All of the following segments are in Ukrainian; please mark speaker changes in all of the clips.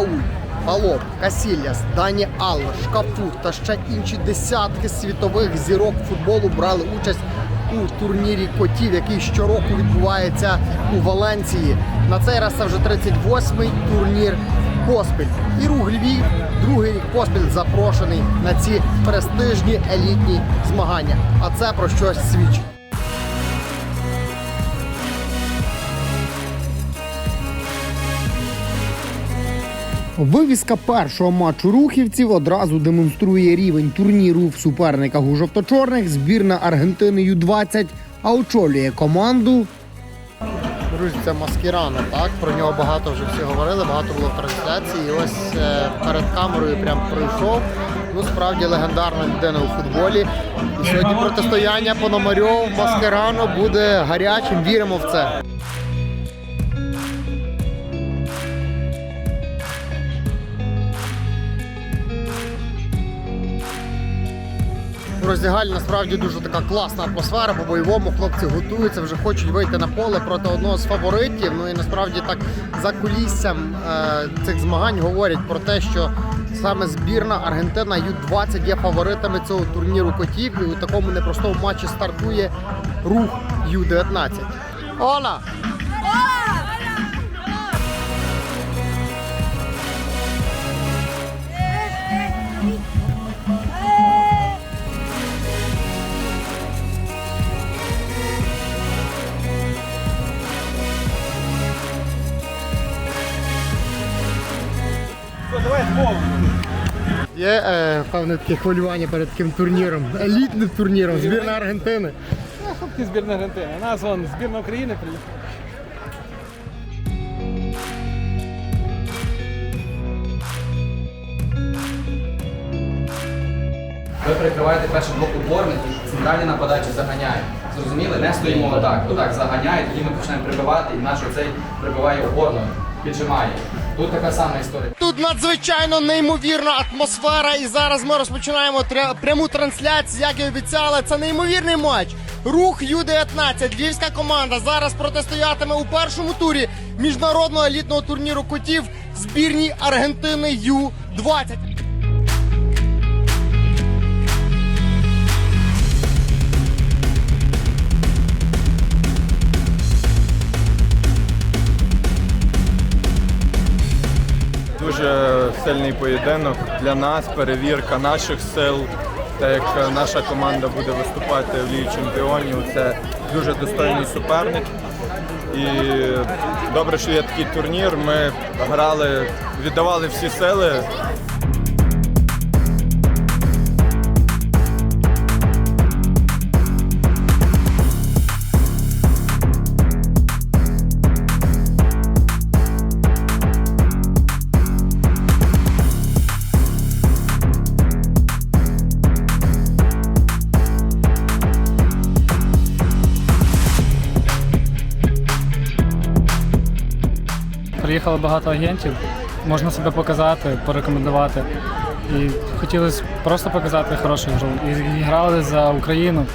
Speaker 1: Рауль, Палоп, Касільяс, Дані Алла, Шкафу та ще інші десятки світових зірок футболу брали участь у турнірі котів, який щороку відбувається у Валенції. На цей раз це вже 38-й турнір поспіль. І рух Львів другий рік поспіль запрошений на ці престижні елітні змагання. А це про щось свідчить. Вивіска першого матчу рухівців одразу демонструє рівень турніру в суперниках у жовто-чорних. Збірна Аргентини Ю-20, а очолює команду. Друзі, це Маскірано, так? Про нього багато вже всі говорили, багато було в трансляції. І ось е, перед камерою прям прийшов. Ну, справді легендарна людина у футболі. І сьогодні протистояння Пономарьов Маскерано буде гарячим. Віримо в це. Роздягальня насправді дуже така класна атмосфера по бойовому. Хлопці готуються, вже хочуть вийти на поле проти одного з фаворитів. Ну і насправді так за куліссям е, цих змагань говорять про те, що саме збірна Аргентина Ю-20 є фаворитами цього турніру котів. І у такому непростому матчі стартує рух Ю-19. Ола! Є е, певне таке хвилювання перед таким турніром, елітним турніром, збірна Аргентини.
Speaker 2: Хлопці збірна Аргентини. У нас вон збірна України приїхала.
Speaker 3: Ви прикриваєте перший блок опорників, центральні нападачі заганяють. Зрозуміли? Не стоїмо отак. Отак заганяють, тоді ми починаємо прибивати, і наш оцей прибиває опорно, піджимає. Тут така сама історія.
Speaker 1: Тут надзвичайно неймовірна атмосфера, і зараз ми розпочинаємо тря- пряму трансляцію, як і обіцяли. Це неймовірний матч. Рух Ю-19, львівська команда зараз протистоятиме у першому турі міжнародного елітного турніру котів збірній Аргентини Ю-20.
Speaker 4: Дуже поєдинок для нас, перевірка наших сил. Та як наша команда буде виступати в Лігі Чемпіонів, це дуже достойний суперник. І добре, що є такий турнір. Ми грали, віддавали всі сили.
Speaker 2: Приїхало багато агентів. Можна себе показати, порекомендувати. І хотілося просто показати хорошу гру. І грали за Україну.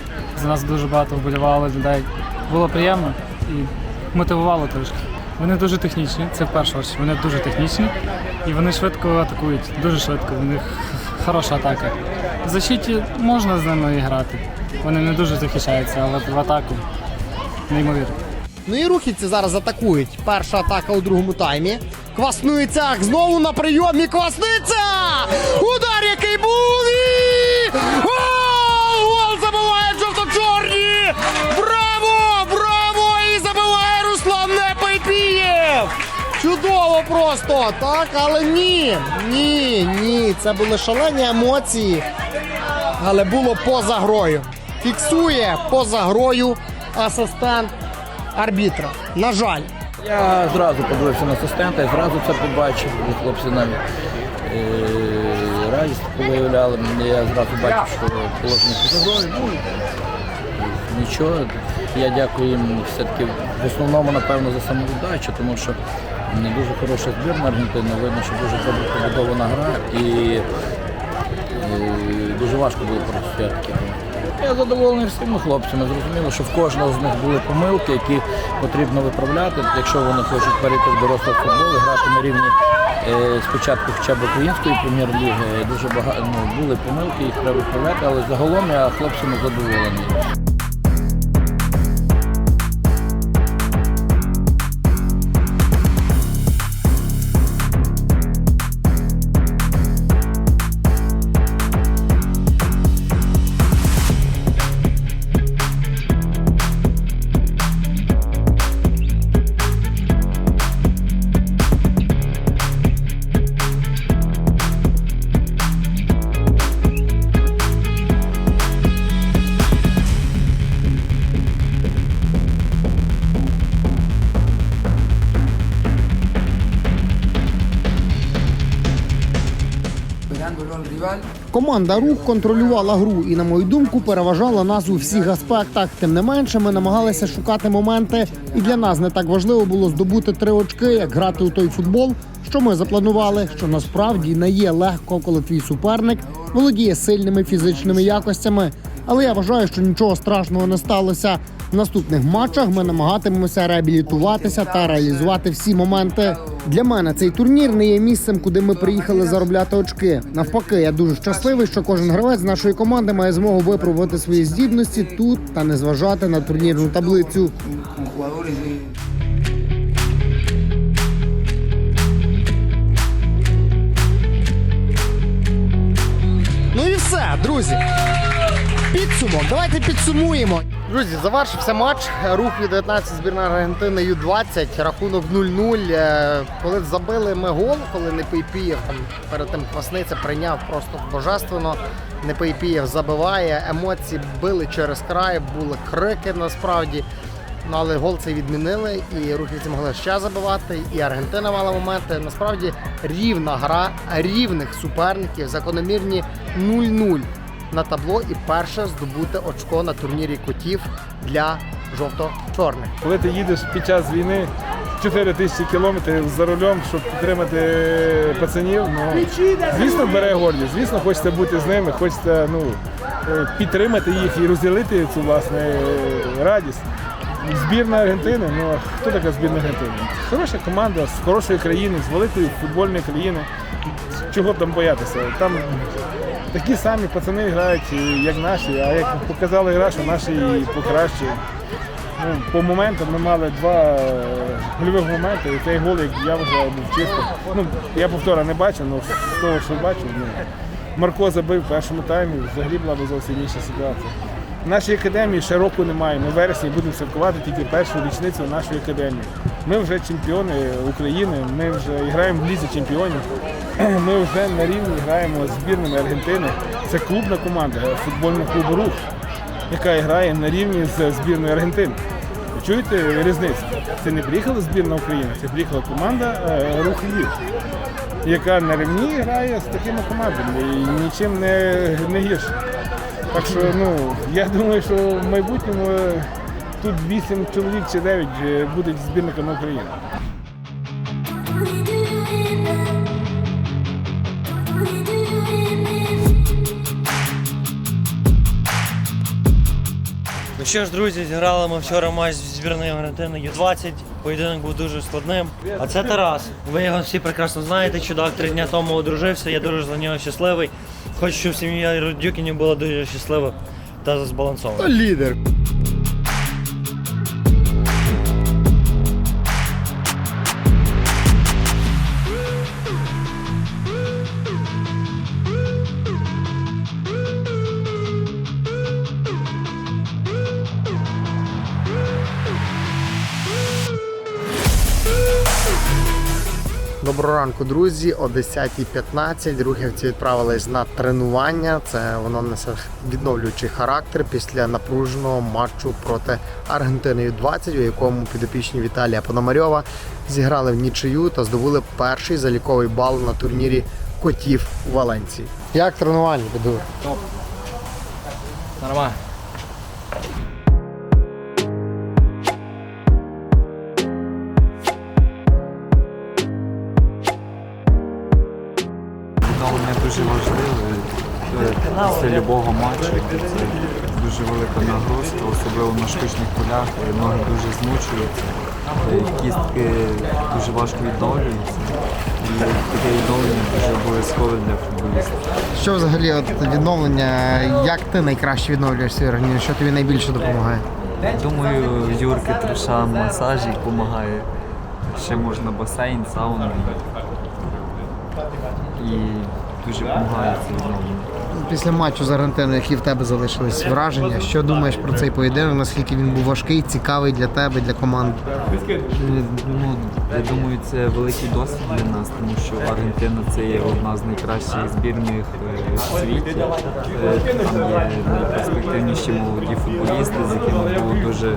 Speaker 2: За нас дуже багато вболівали людей. Було приємно і мотивувало трошки. Вони дуже технічні, це в першу чергу. Вони дуже технічні і вони швидко атакують, дуже швидко. У них хороша атака. В защиті можна з ними і грати. Вони не дуже захищаються, але в атаку неймовірно.
Speaker 1: Ну і рухівці зараз атакують. Перша атака у другому таймі. Квасниця знову на прийомі. Квасниця! Удар який був! І... Гол! Гол забиває жовто-чорні! Браво! Браво! І забиває Руслан Непайпієв! Чудово просто, так? Але ні, ні, ні. Це були шалені емоції, але було поза грою. Фіксує поза грою асистент арбітра. На жаль.
Speaker 5: Я зразу подивився на асистента і зразу це побачив. І Хлопці навіть е, радість виявляли. Я зразу бачив, що положення поза. Ну, нічого. Я дякую їм все-таки в основному, напевно, за самовіддачу, тому що не дуже хороша збірна Аргентини. Видно, що дуже добре побудована гра і е, дуже важко було протистояти. Я задоволений всіма хлопцями. Зрозуміло, що в кожного з них були помилки, які потрібно виправляти, якщо вони хочуть перейти в дорослий футбол і грати на рівні е, спочатку хоча б української прем'єр-ліги дуже багато ну, були помилки, їх треба виправляти, але загалом я хлопцями задоволений.
Speaker 1: Команда рух контролювала гру і, на мою думку, переважала нас у всіх аспектах. Тим не менше, ми намагалися шукати моменти, і для нас не так важливо було здобути три очки, як грати у той футбол, що ми запланували. Що насправді не є легко, коли твій суперник володіє сильними фізичними якостями. Але я вважаю, що нічого страшного не сталося. Наступних матчах ми намагатимемося реабілітуватися та реалізувати всі моменти. Для мене цей турнір не є місцем, куди ми приїхали заробляти очки. Навпаки, я дуже щасливий, що кожен гравець нашої команди має змогу випробувати свої здібності тут та не зважати на турнірну таблицю. Ну і все, друзі. Підсумок. Давайте підсумуємо. Друзі, завершився матч. Рух від 19 збірної Аргентини Ю-20. Рахунок 0-0. Е, Коли забили ми гол, коли Непейпієв там перед тим Квасниця прийняв просто божественно. Непейпієв забиває, емоції били через край, були крики насправді. Ну, але гол цей відмінили, і рухівці могли ще забивати, і Аргентина мала моменти. Насправді рівна гра рівних суперників, закономірні 0-0 на табло і перше здобути очко на турнірі котів для жовто-чорних.
Speaker 6: Коли ти їдеш під час війни 4 тисячі кілометрів за рулем, щоб підтримати пацанів, ну звісно, бере гордість, звісно, хочеться бути з ними, хочеться ну, е, підтримати їх і розділити цю власне радість. Збірна Аргентини, ну хто така збірна Аргентини? Хороша команда з хорошої країни, з великої футбольної країни. Чого там боятися? Там такі самі пацани грають, як наші, а як показала гра, що наші і. Ну, по моментам ми мали два е, гольових моменти, і цей гол, як я вважаю, був чисто. Ну, я повтора не бачив, але з того, що бачив, ну, Марко забив в першому таймі, взагалі була б зовсім інша ситуація. В нашій академії ще року немає. Ми в вересні будемо святкувати тільки першу річницю нашої академії. Ми вже чемпіони України, ми вже граємо в лізі чемпіонів. Ми вже на рівні граємо з збірними Аргентини. Це клубна команда, футбольний клуб рух яка грає на рівні з збірною Аргентини. Чуєте різницю? Це не приїхала збірна України, це приїхала команда е, Рух Львів, яка на рівні грає з такими командами і нічим не, не гірше. Так що ну, я думаю, що в майбутньому е, тут 8 чоловік чи 9 е, будуть збірниками України.
Speaker 7: Ну що ж, друзі, зіграли ми вчора матч з збірною Аргентини Ю-20. Поєдинок був дуже складним. А це Тарас. Ви його всі прекрасно знаєте. Чудак три дня тому одружився. Я дуже за нього щасливий. Хочу, щоб сім'я Родюкінів була дуже щаслива та збалансована.
Speaker 1: Лідер. Доброго ранку, друзі. О 10.15 рухівці відправились на тренування. Це воно несе відновлюючий характер після напруженого матчу проти Аргентини 20 у якому підопічні Віталія Пономарьова зіграли в нічию та здобули перший заліковий бал на турнірі котів у Валенції. Як тренування, Бедур?
Speaker 3: Нормально.
Speaker 8: Дуже важливе після любого матчу. Це дуже велика нагрузка, особливо на штучних полях. Ноги дуже змучуються. Кістки дуже важко відновлюються. І таке відновлення дуже обов'язкове для футболіста.
Speaker 1: Що взагалі от відновлення? Як ти найкраще відновлюєш свій організм? Що тобі найбільше допомагає?
Speaker 8: Думаю, Юрки Труша масажі допомагає. Ще можна басейн, сауну. І дуже допомагає це відновлення.
Speaker 1: Після матчу з Аргентиною, які в тебе залишились враження? Що думаєш про цей поєдинок? Наскільки він був важкий, цікавий для тебе, для команди?
Speaker 8: Ну, я думаю, це великий досвід для нас, тому що Аргентина це є одна з найкращих збірних е, в світі. Е, Там є найперспективніші молоді футболісти, з якими було дуже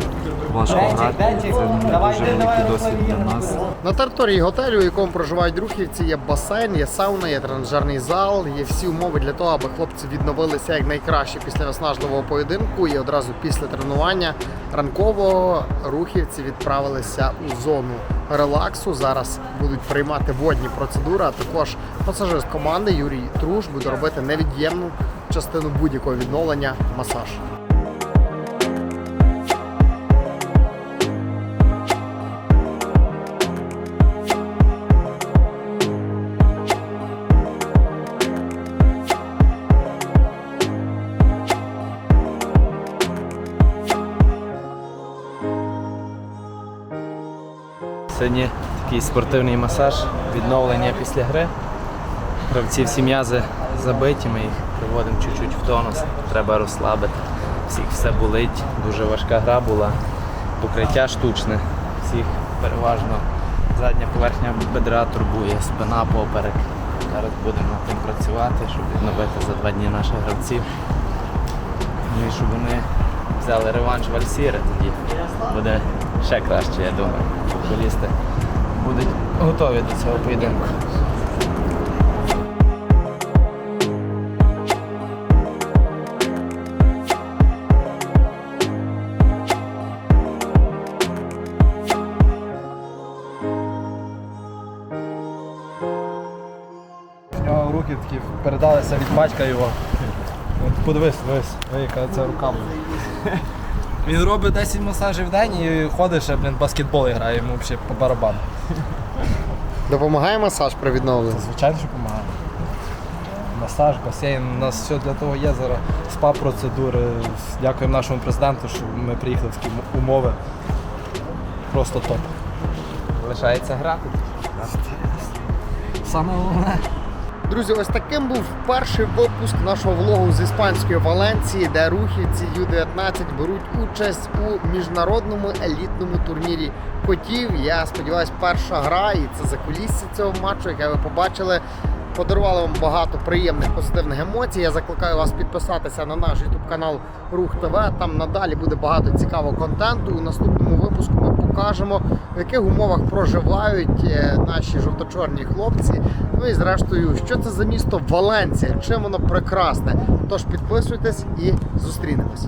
Speaker 8: важко грати. Це дуже великий досвід для нас.
Speaker 1: На території готелю, у якому проживають рухівці, є басейн, є сауна, є тренажерний зал, є всі умови для того, аби хлопці відновилися як найкраще після виснажливого поєдинку. І одразу після тренування ранкового рухівці відправилися у зону релаксу. Зараз будуть приймати водні процедури. А також з команди Юрій Труш буде робити невід'ємну частину будь-якого відновлення масаж.
Speaker 9: Сьогодні такий спортивний масаж, відновлення після гри. Гравці всі м'язи забиті, ми їх приводимо чуть-чуть в тонус, треба розслабити. Всіх все болить, дуже важка гра була, покриття штучне, всіх переважно задня поверхня бедра турбує, спина поперек. Зараз будемо над тим працювати, щоб відновити за два дні наших гравців. Ну і щоб вони взяли реванш в Альсіри, тоді буде ще краще, я думаю. Футболісти будуть готові до цього поєдинку.
Speaker 10: Руки такі передалися від батька його. От подивись, дивись, яка це рука. Він робить 10 масажів в день і ходить ще, блін, баскетбол грає, йому взагалі по барабану.
Speaker 1: Допомагає масаж при відновленні?
Speaker 10: Звичайно, що допомагає. Масаж, басейн, у нас все для того є зараз. Спа-процедури. Дякуємо нашому президенту, що ми приїхали в такі умови. Просто топ.
Speaker 9: Лишається грати.
Speaker 10: Саме головне.
Speaker 1: Друзі, ось таким був перший випуск нашого влогу з іспанської Валенції, де рухівці Ю-19 беруть участь у міжнародному елітному турнірі котів. Я сподіваюся, перша гра і це за кулісся цього матчу, яке ви побачили. Подарували вам багато приємних позитивних емоцій. Я закликаю вас підписатися на наш YouTube канал Рух ТВ. Там надалі буде багато цікавого контенту. У наступному випуску ми покажемо, в яких умовах проживають е, наші жовто-чорні хлопці. Ну і зрештою, що це за місто Валенція, чим воно прекрасне. Тож підписуйтесь і зустрінемось.